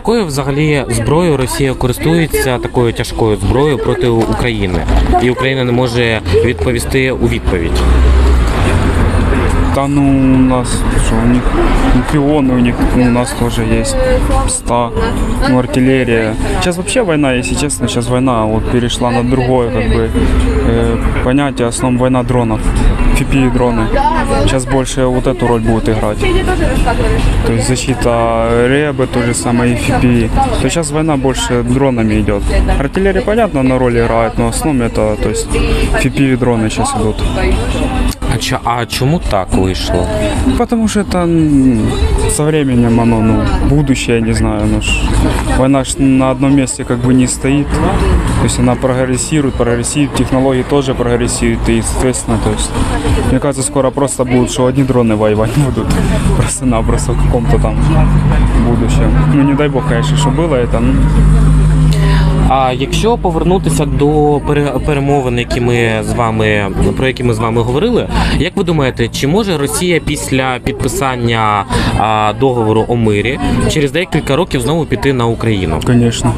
Якою взагалі зброєю Росія користується такою тяжкою зброєю проти України, і Україна не може відповісти у відповідь. Да ну у нас что у них ну, пионы у них ну, у нас тоже есть ста ну артиллерия сейчас вообще война если честно сейчас война вот перешла на другое как бы э, понятие основном война дронов FPV дроны сейчас больше вот эту роль будет играть то есть защита ребы то же самое и FPV то сейчас война больше дронами идет артиллерия понятно на роль играет но в основном это то есть FPV дроны сейчас идут А, чо- а чому так вийшло? Потому что это м, со временем оно, ну, будущее, я не знаю, ну, ж, война ж на одном месте как бы не стоит, то есть она прогрессирует, прогрессирует, технологии тоже прогрессируют, и, соответственно, то есть, мне кажется, скоро просто будут, что одни дроны воевать будут, просто-напросто в каком-то там будущем. Ну, не дай бог, конечно, что было это, ну, А якщо повернутися до пере- перемовин, які ми з вами про які ми з вами говорили, як ви думаєте, чи може Росія після підписання а, договору о мирі через декілька років знову піти на Україну? конечно.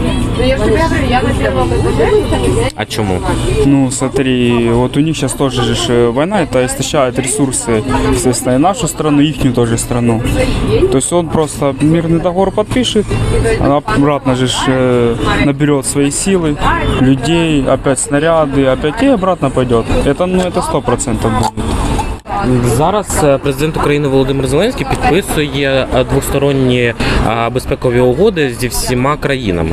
А чому? Ну, смотри, вот у них сейчас тоже же ж, э, война, это истощает ресурсы, естественно, и нашу страну, и их тоже страну. То есть он просто мирный договор подпишет, а обратно же ж, э, наберет свои силы, людей, опять снаряды, опять и обратно пойдет. Это, ну, это сто процентов будет. Зараз е, президент України Володимир Зеленський підписує е, двосторонні е, безпекові угоди зі всіма країнами.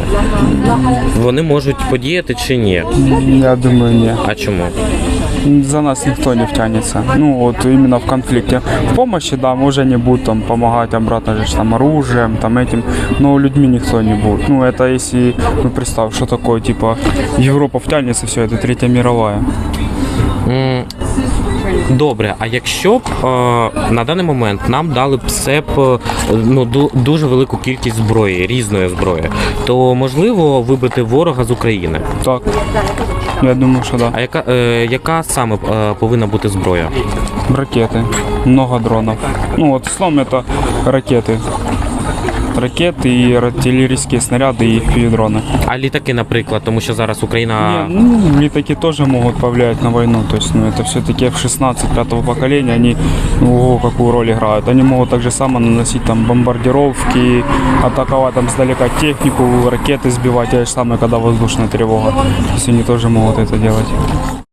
Вони можуть подіяти чи ні? Я думаю, нет. А чому? За нас никто не втянется. Ну, вот именно в конфликте. В помощи, да, мы уже не будут там помогать обратно же ж там оружием, там этим, но людьми никто не будет. Ну, это если, ну, представь, что такое, типа, Европа втянется, все, это Третья мировая. М, Добре, а якщо б е, на даний момент нам дали б СЕП е, ну, ду- дуже велику кількість зброї, різної зброї, то можливо вибити ворога з України. Так, я думаю, что да. А яка, е, яка саме е, повинна бути зброя? Ракеты, много дронов. Ну, вот словом это ракеты. Ракеты и артиллерийские снаряды и FPV-дроны. А літаки, наприклад, тому що зараз Україна. Не, ну, летаки тоже могут повлиять на войну. То есть, ну, это все-таки F-16 пятого поколения, они, ну, ого, какую роль играют. Они могут так же само наносить там бомбардировки, атаковать там сдалека технику, ракеты сбивать, те же самое, когда воздушная тревога. То есть они тоже могут это делать.